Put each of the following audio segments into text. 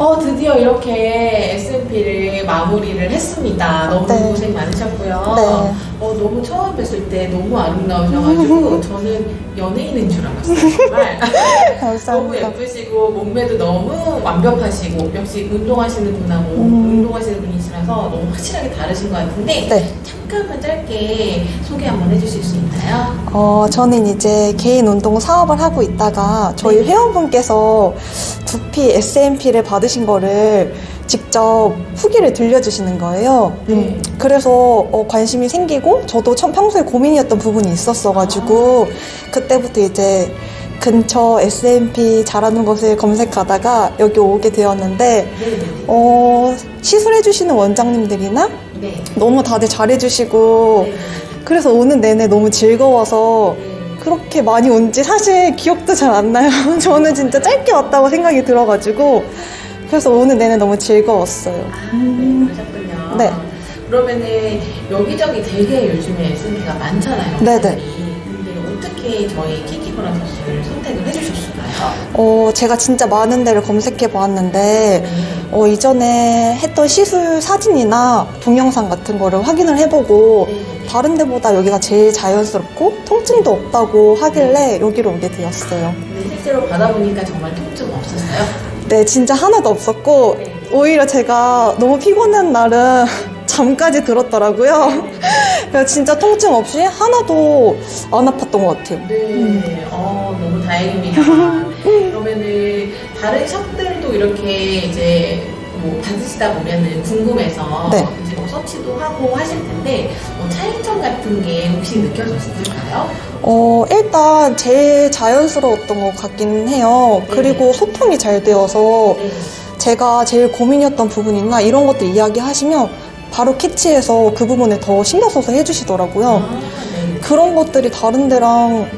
어, 드디어 이렇게 S&P를 마무리를 했습니다. 너무 네. 고생 많으셨고요. 네. 어, 너무 처음 뵀을 때 너무 아름다우셔가지고 저는 연예인인 줄 알았어요. 정말. 너무 감사합니다. 예쁘시고 몸매도 너무 완벽하시고 역시 운동하시는 분하고 음. 운동하시는 분이시라서 너무 확실하게 다르신 것 같은데 네. 잠깐만 짧게 소개 한번 해주실 수 있나요? 어, 저는 이제 개인 운동 사업을 하고 있다가 저희 네. 회원분께서 두피 S&P를 받으신 거를 직접 후기를 들려주시는 거예요. 네. 음, 그래서 어, 관심이 생기고 저도 참 평소에 고민이었던 부분이 있었어가지고 그때부터 이제 근처 S&P 잘하는 곳을 검색하다가 여기 오게 되었는데 네. 어, 시술해주시는 원장님들이나 네. 너무 다들 잘해주시고 네. 그래서 오는 내내 너무 즐거워서 네. 그렇게 많이 온 지 사실 기억도 잘 안 나요. 저는 진짜 짧게 왔다고 생각이 들어가지고 그래서 오는 내내 너무 즐거웠어요. 아, 네, 그러셨군요. 네. 그러면은 여기저기 되게 요즘에 SNP가 많잖아요. 네네. 근데 어떻게 저희 키키브라 선수를 선택을 해주셨을까요? 어, 제가 진짜 많은 데를 검색해 보았는데 네. 어, 이전에 했던 시술 사진이나 동영상 같은 거를 확인을 해보고 네. 다른 데보다 여기가 제일 자연스럽고 통증도 없다고 하길래 여기로 오게 되었어요. 근데 실제로 받아보니까 정말 통증 없었어요? 네, 진짜 하나도 없었고 네. 오히려 제가 너무 피곤한 날은 잠까지 들었더라고요. 그래서 진짜 통증 없이 하나도 안 아팠던 것 같아요. 네. 어, 너무 다행입니다. 그러면은 다른 샵들도 이렇게 이제 뭐 받으시다 보면은 궁금해서 네. 이제 뭐 서치도 하고 하실 텐데 뭐 차이점 같은 게 혹시 느껴졌을까요? 어, 일단 제일 자연스러웠던 것 같긴 해요. 네. 그리고 소통이 잘 되어서 네. 제가 제일 고민이었던 부분이나 이런 것들 이야기하시면 바로 캐치해서 그 부분에 더 신경 써서 해주시더라고요. 아, 네. 그런 것들이 다른 데랑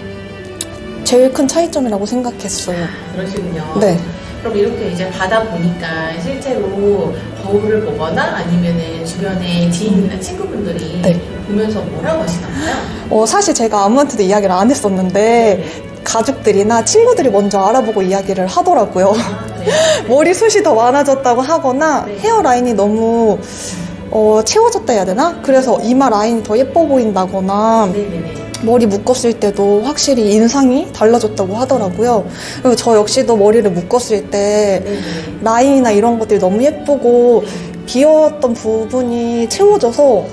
제일 큰 차이점이라고 생각했어요. 그러시군요. 네. 그럼 이렇게 이제 받아보니까 실제로 거울을 보거나 아니면은 주변에 지인이나 친구분들이 네. 보면서 뭐라고 하시나요? 어, 사실 제가 아무한테도 이야기를 안 했었는데 가족들이나 친구들이 먼저 알아보고 이야기를 하더라고요. 아, 네. 머리숱이 더 많아졌다고 하거나 네. 헤어라인이 너무 어, 채워졌다 해야 되나? 그래서 이마 라인이 더 예뻐 보인다거나 네 네 네. 머리 묶었을 때도 확실히 인상이 달라졌다고 하더라고요. 그리고 저 역시도 머리를 묶었을 때. 라인이나 이런 것들이 너무 예쁘고 비었던 부분이 채워져서.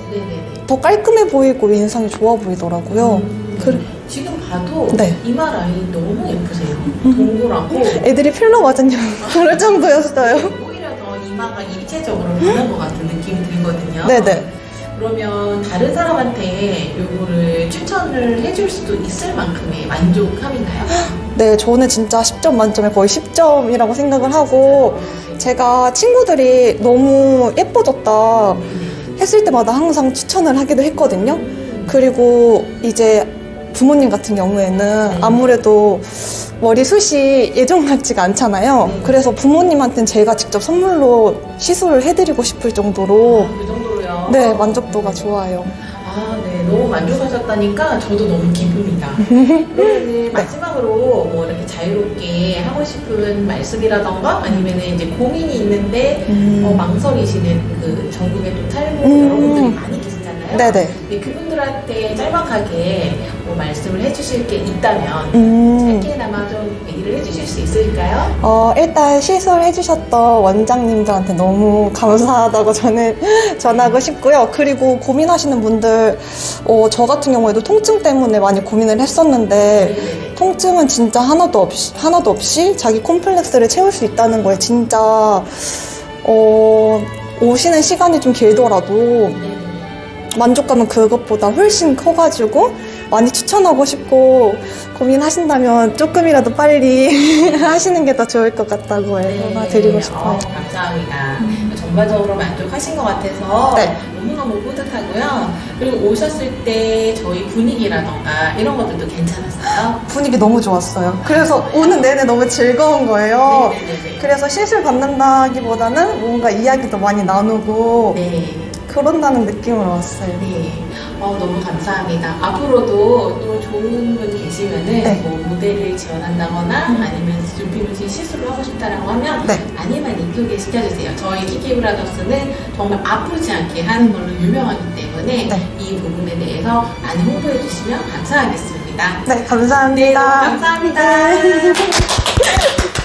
더 깔끔해 보이고 인상이 좋아 보이더라고요. 음, 그래. 지금 봐도 네. 이마 라인이 너무 예쁘세요. 동그랗고 애들이 필러 맞았냐 그럴 정도였어요. 오히려 더 이마가 입체적으로 변한 것 같은 느낌이 들거든요. 네네. 그러면 다른 사람한테 요거를 추천을 해줄 수도 있을 만큼의 만족함인가요? 네, 저는 진짜 10점 만점에 거의 10점이라고 생각을 하고 제가 친구들이 너무 예뻐졌다 했을 때마다 항상 추천을 하기도 했거든요. 그리고 이제 부모님 같은 경우에는 아무래도 머리숱이 예전 같지가 않잖아요. 네. 그래서 부모님한테는 제가 직접 선물로 시술을 해드리고 싶을 정도로 그 정도 로요. 네, 만족도가 좋아요. 아, 네. 너무 만족하셨다니까 저도 너무 기쁩니다. 그러면 마지막으로 뭐 이렇게 자유롭게 하고 싶은 말씀이라던가 아니면 이제 고민이 있는데 음. 어, 망설이시는 그 전국에 또 탈모 음. 여러분들이 많이 계시잖아요. 네네. 네, 그분들한테 짤막하게 뭐 말씀을 해주실 게 있다면 음. 짧게나마 좀 수 있을까요? 어, 일단 시술해주셨던 원장님들한테 너무 감사하다고 저는 전하고 싶고요. 그리고 고민하시는 분들, 어, 저 같은 경우에도 통증 때문에 많이 고민을 했었는데. 통증은 진짜 하나도 없이, 하나도 없이 자기 콤플렉스를 채울 수 있다는 거에 진짜, 어, 오시는 시간이 좀 길더라도 네네네. 만족감은 그것보다 훨씬 커가지고 많이 추천하고 싶고 고민하신다면 조금이라도 빨리 하시는 게 더 좋을 것 같다고 해서 드리고 싶어요. 어, 감사합니다. 전반적으로 만족하신 것 같아서 네. 너무너무 뿌듯하고요. 그리고 오셨을 때 저희 분위기라던가 이런 것들도 괜찮았어요. 분위기 너무 좋았어요. 그래서 오는 내내 너무 즐거운 거예요. 네네네. 그래서 시술 받는다기보다는 뭔가 이야기도 많이 나누고 네. 그런다는 느낌으로 왔어요. 네, 어, 너무 감사합니다. 앞으로도 또 좋은 분 계시면은 네. 뭐 무대를 지원한다거나 음. 아니면 준비물질 시술을 하고 싶다라고 하면 네. 많이 많이 소개 시켜주세요. 저희 키키브라더스는 정말 아프지 않게 하는 걸로 유명하기 때문에 네. 이 부분에 대해서 많이 홍보해 주시면 감사하겠습니다. 네, 네, 감사합니다. 너무 감사합니다.